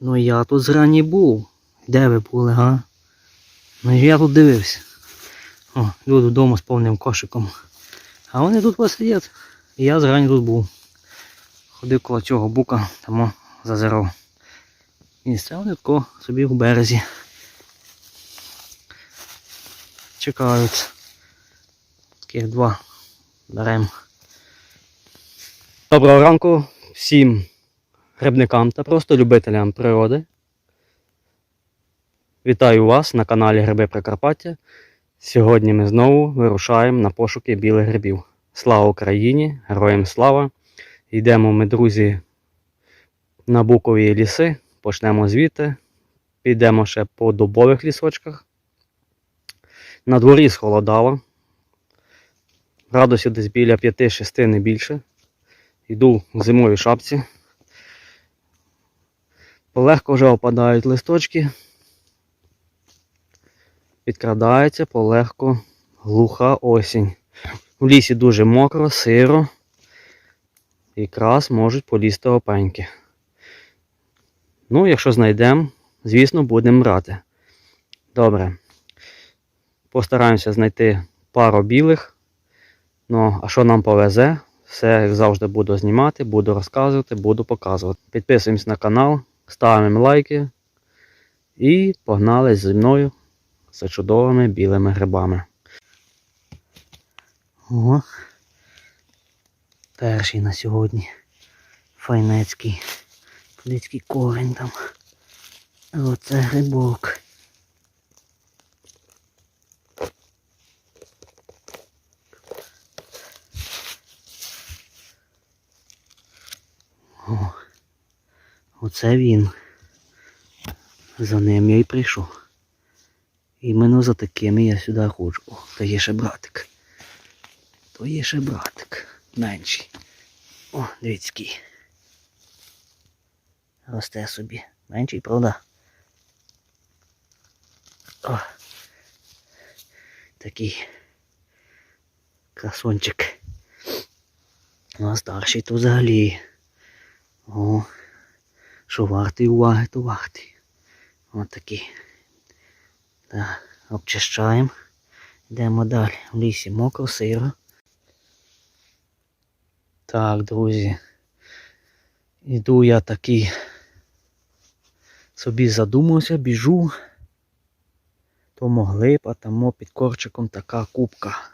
Ну я тут зрані був. Де ви були, га? Ну я тут дивився. О, люди вдома з повним кошиком. А вони тут посидять. І я зрані тут був. Ходив коло цього бука, тому зазирав. І вони тако собі в березі. Чекають. Таких два берем. Доброго ранку всім грибникам та просто любителям природи. Вітаю вас на каналі Гриби Прикарпаття. Сьогодні ми знову вирушаємо на пошуки білих грибів. Слава Україні! Героям слава! Йдемо ми, друзі, на букові ліси. Почнемо звідти. Підемо ще по дубових лісочках. На дворі схолодало. Градусів десь біля 5-6 не більше. Йду в зимовій шапці. Полегко вже опадають листочки. Підкрадається полегко глуха осінь. В лісі дуже мокро, сиро. Якраз можуть полізти опеньки. Ну, якщо знайдемо, звісно, будемо брати. Добре. Постараємося знайти пару білих. Ну, а що нам повезе, все, як завжди, буду знімати, буду розказувати, буду показувати. Підписуємось на канал, ставимо лайки і погнали зі мною за чудовими білими грибами. О, перший на сьогодні. Файнецький. Подицький корень там. Оце грибок. О, оце він. За ним я й прийшов. Іменно за такими я сюди ходжу. О, то є ще братик. То є ще братик. Менший. О, дивіться який. Росте собі. Менший, правда? О. Такий красончик. Ну, а старший то взагалі. О, що вартий уваги, то вартий. Ось такий. Так, обчищаємо. Йдемо далі. В лісі мокро, сиро. Так, друзі. Іду я такий. Собі задумався, біжу. То могли б, а там під корчиком така кубка.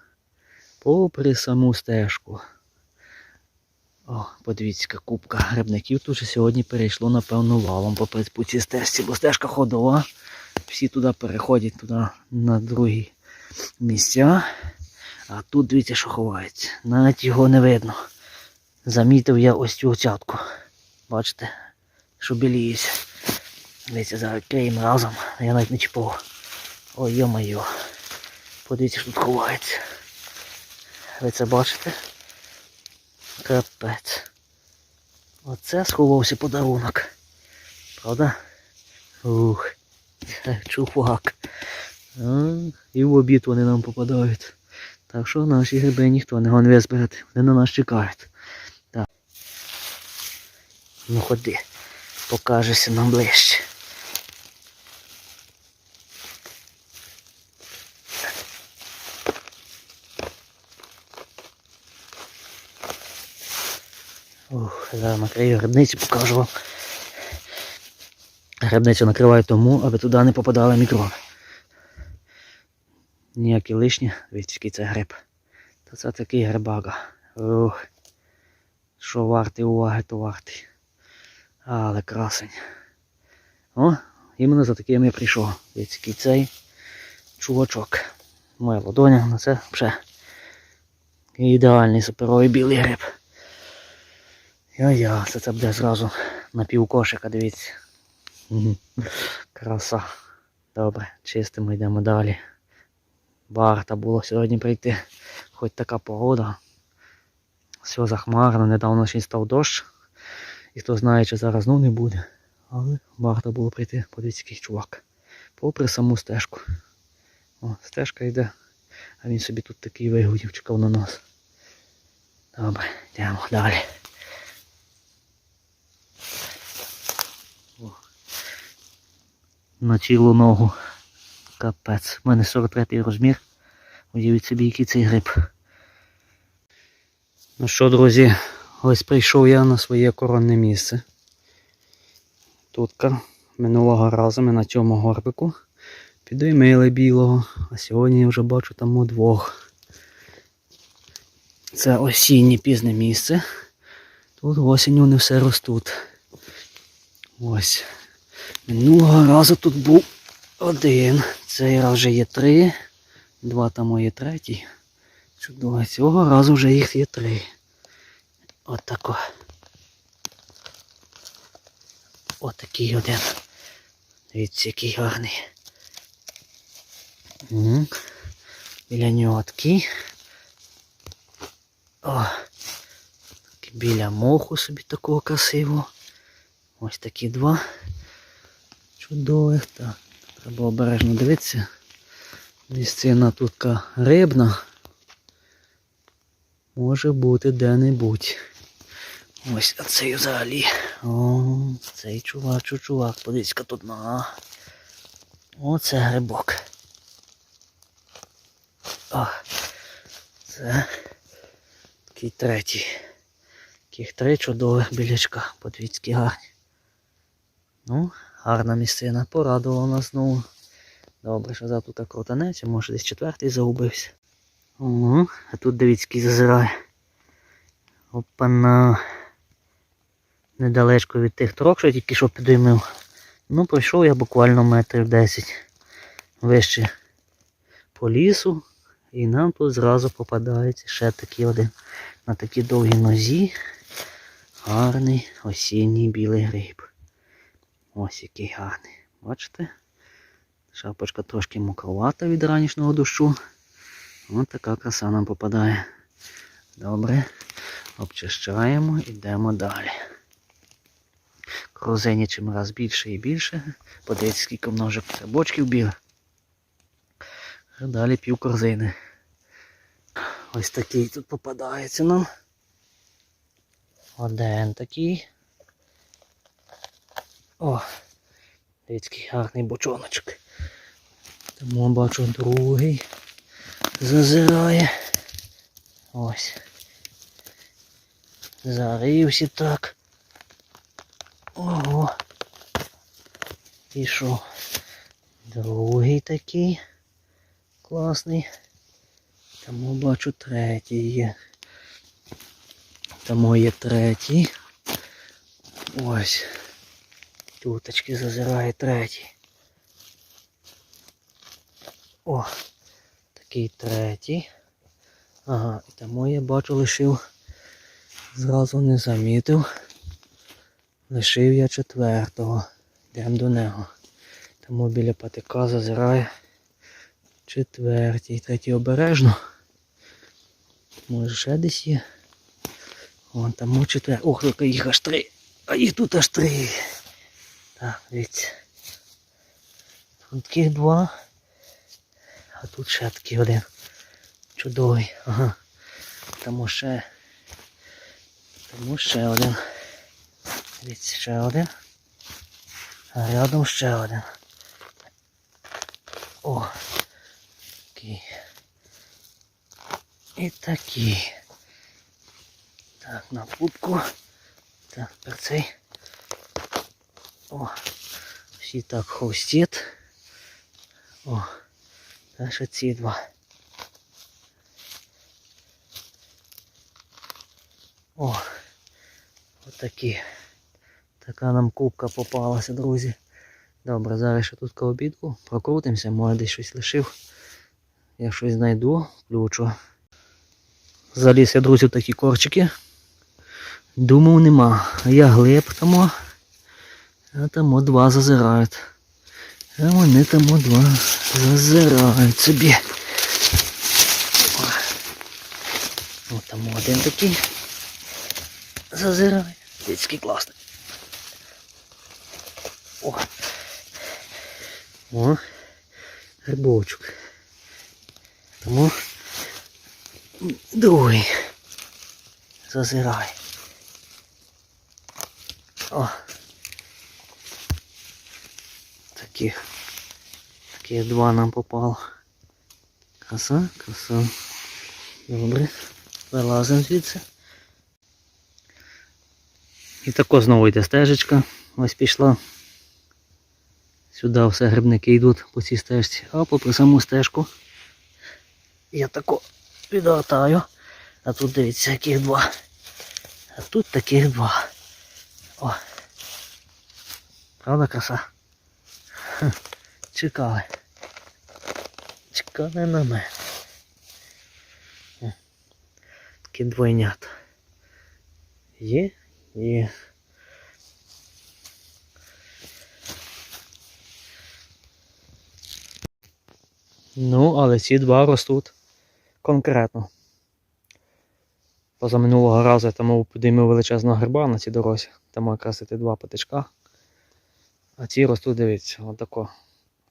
Попри саму стежку. О, подивіться, яка кубка грибників тут же сьогодні перейшло, напевно, валом по по цій стежці, бо стежка ходова. Всі туди переходять туди на другі місця. А тут дивіться, що ховається. Навіть його не видно. Замітив я ось цю цятку. Бачите, що біліється. Дивіться, зараз криємо разом. Я навіть не чіпав. Ой, йо-моє. Подивіться, що тут ховається. Ви це бачите? Капець. Оце сховався подарунок. Правда? Ух. Чувак. А, і в обід вони нам попадають. Так що наші гриби ніхто не гон визбирати. Вони на нас чекають. Так. Ну ходи, покажешся нам ближче. Ух, зараз накрию грибницю, покажу вам. Грибницю накриваю тому, аби туди не попадали мікроби. Ніякі лишні, дивіться, який це гриб. Та це такий грибага. Ух. Що вартий уваги, то вартий. Але красень. О, іменно за таким я прийшов. Дивіться, який цей чувачок. Моя ладоня, на це вже ідеальний суперовий білий гриб. Я-я, це це буде зразу на пів кошика, дивіться. Краса. Добре, чистимо, йдемо далі. Варто було сьогодні прийти. Хоч така погода. Все захмарно, недавно ще став дощ. І хто знає, чи зараз знов не буде. Але варто було прийти, подивіться, який чувак. Попри саму стежку. О, стежка йде. А він собі тут такий вигодів, чекав на нас. Добре, йдемо далі. На цілу ногу. Капець. У мене 43 розмір. Уявіть собі, який цей гриб. Ну що, друзі, ось прийшов я на своє коронне місце. Тутка минулого разу ми на цьому горбику підіймили білого, а сьогодні я вже бачу там у двох. Це осіннє пізне місце. Тут осінню вони все ростуть. Ось. Минулого разу тут був один. Цей раз вже є три. Два там є третій. Чудово. Цього разу вже їх є три. От тако. От такий один. Дивіться, який гарний. Угу. Біля нього такий. О, біля моху собі такого красивого. Ось такі два. Чудових. Так. Треба обережно дивитися. Місцина тут рибна. Може бути де-небудь. Ось а цей взагалі. О, цей чувак, чу- чувак, подивіться тут нога. Оце грибок. О, це такий третій. Таких три чудових білячка. Подивіться, гарні. Ну, гарна місцина. Порадувала нас знову. Добре, що завтра так крутанеться, може десь четвертий загубився. Ого, а тут дивіться, зазирає. Опана. Недалечко від тих трок, що я тільки що підіймив. Ну, пройшов я буквально метрів 10 вище по лісу. І нам тут зразу попадається ще такий один на такій довгій нозі. Гарний осінній білий гриб. Ось який гарний. Бачите? Шапочка трошки мокровата від ранішнього дощу. Ось така краса нам попадає. Добре. Обчищаємо, йдемо далі. Крузені чим раз більше і більше. Подивіться, скільки множок це бочків білих. Далі пів корзини. Ось такий тут попадається нам. Один такий. О, дивіться, гарний бочоночок. Тому бачу другий зазирає. Ось. Зарився так. Ого. Що? Другий такий. Класний. Тому бачу третій є. Тому є третій. Ось. Туточки зазирає третій. О, такий третій. Ага, і тому я бачу лишив. Зразу не замітив. Лишив я четвертого. Йдемо до нього. Тому біля патика зазирає четвертій. Третій обережно. Може ще десь є. Вон там четвертий. Ох, яка їх аж три. А їх тут аж три. Так, дивіться. Тут таких два. А тут ще такий один. Чудовий. Ага. Тому ще. Тому ще один. Дивіться, ще один. А рядом ще один. О. Такий. І такий. Так, на пупку. Так, тепер цей. О. Всі так хрустять. О. Ще ці два. О, отакі. Така нам кубка попалася, друзі. Добре, зараз ще тут обідку. Прокрутимося, може десь щось лишив. Я щось знайду, включу. Заліз я, друзі, в такі корчики. Думав нема. Я глиб тому. А там два зазирають. А вони там два зазирають собі. О, там один такий зазирає. Дицький класний. О. О. Грибочок. Тому другий зазирає. О. Таких Таких два нам попало. Краса, краса. Добре. Вилазимо звідси. І тако знову йде стежечка. Ось пішла. Сюди все грибники йдуть по цій стежці. А попри саму стежку я тако підгортаю. А тут дивіться, яких два. А тут таких два. О. Правда краса? Чекали. Чекали на мене. Такі двойнята. Є? Є. Ну, але ці два ростуть конкретно. Позаминулого разу я там підіймив величезного гриба на цій дорозі. Там якраз ті два патичка. А ці ростуть, дивіться, отако.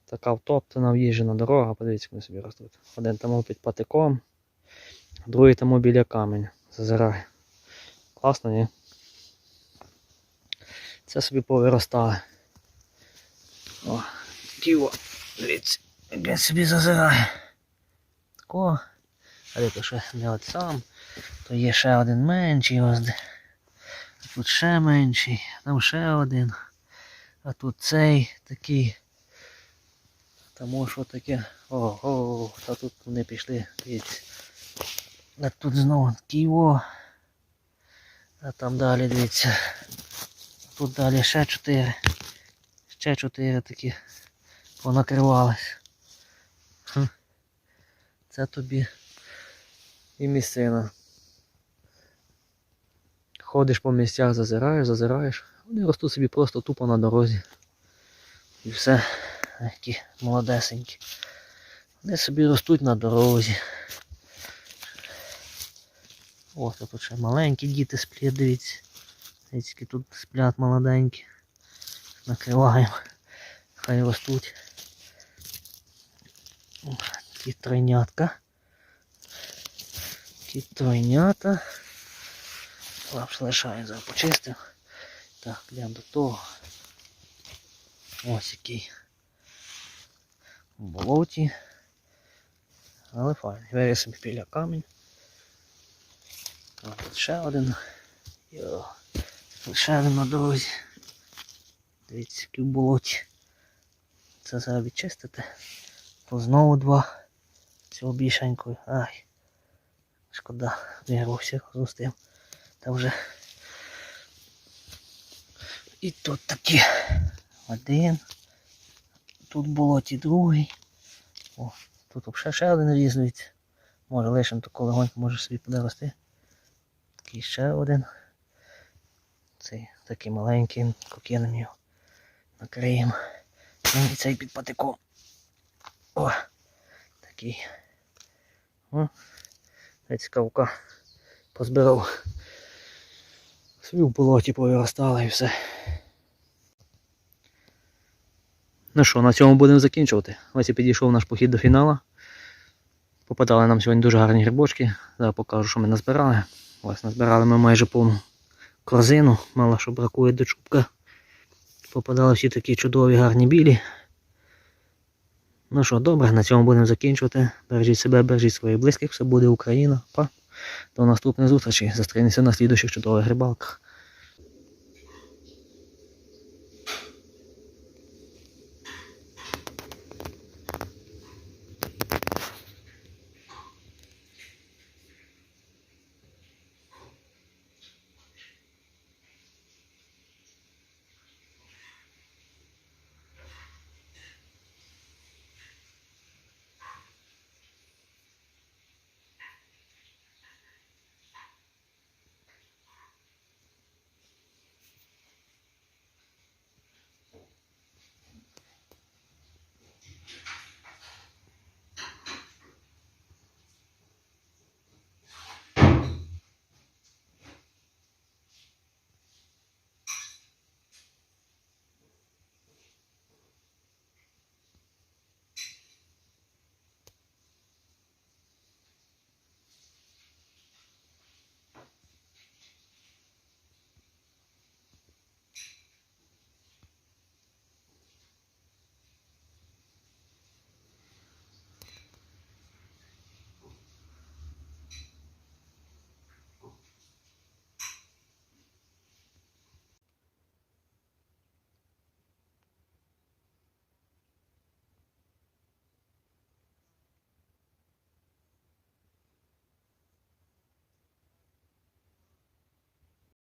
Така втоптана в'їжджена дорога, подивіться, як вони собі ростуть. Один там під патиком, другий там біля каменя. Зазирає. Класно, ні? Це собі повиростали. О, такі дивіться, він собі зазирає. Тако. А де то ще не от сам. То є ще один менший ось тут ще менший, там ще один. А тут цей такий. Тому що таке. Ого, та тут вони пішли. Дивіться. А тут знову такий о. А там далі дивіться. Тут далі ще чотири. Ще чотири такі понакривались. Це тобі і місцина. Ходиш по місцях, зазираєш, зазираєш. Вони ростуть собі просто тупо на дорозі. І все, такі молодесенькі. Вони собі ростуть на дорозі. О, тут ще маленькі діти сплять, дивіться. Дивіться, які тут сплять молоденькі. Накриваємо. Хай ростуть. О, Такі тройнятка. Такі тройнята. Лапш зараз почистив. Так, йдемо до того. Ось який. В болоті. Але файний. Виріс собі біля камінь. Тут ще один. Йо. Ще один на дорозі. Дивіться, який в болоті. Це зараз відчистити. То знову два. Цього більшенького. Ай. Шкода, вигрався з тим. Та вже. І тут такі. Один. Тут болоті другий. О, тут взагалі ще один різується. Може лишимо таку легонько, може собі буде. Такий ще один. Цей такий маленький, кокінем його накриємо. Ну і цей під патиком. О, такий. О, Ось кавка позбирав. Собі в болоті повиростала і все. Ну що, на цьому будемо закінчувати. Ось і підійшов наш похід до фіналу. Попадали нам сьогодні дуже гарні грибочки. Зараз покажу, що ми назбирали. Ось назбирали ми майже повну корзину, мало що бракує до чубка. Попадали всі такі чудові гарні білі. Ну що, добре, на цьому будемо закінчувати. Бережіть себе, бережіть своїх близьких, все буде Україна. Па. До наступних зустрічей. Зустрінемося на слідуючих чудових рибалках.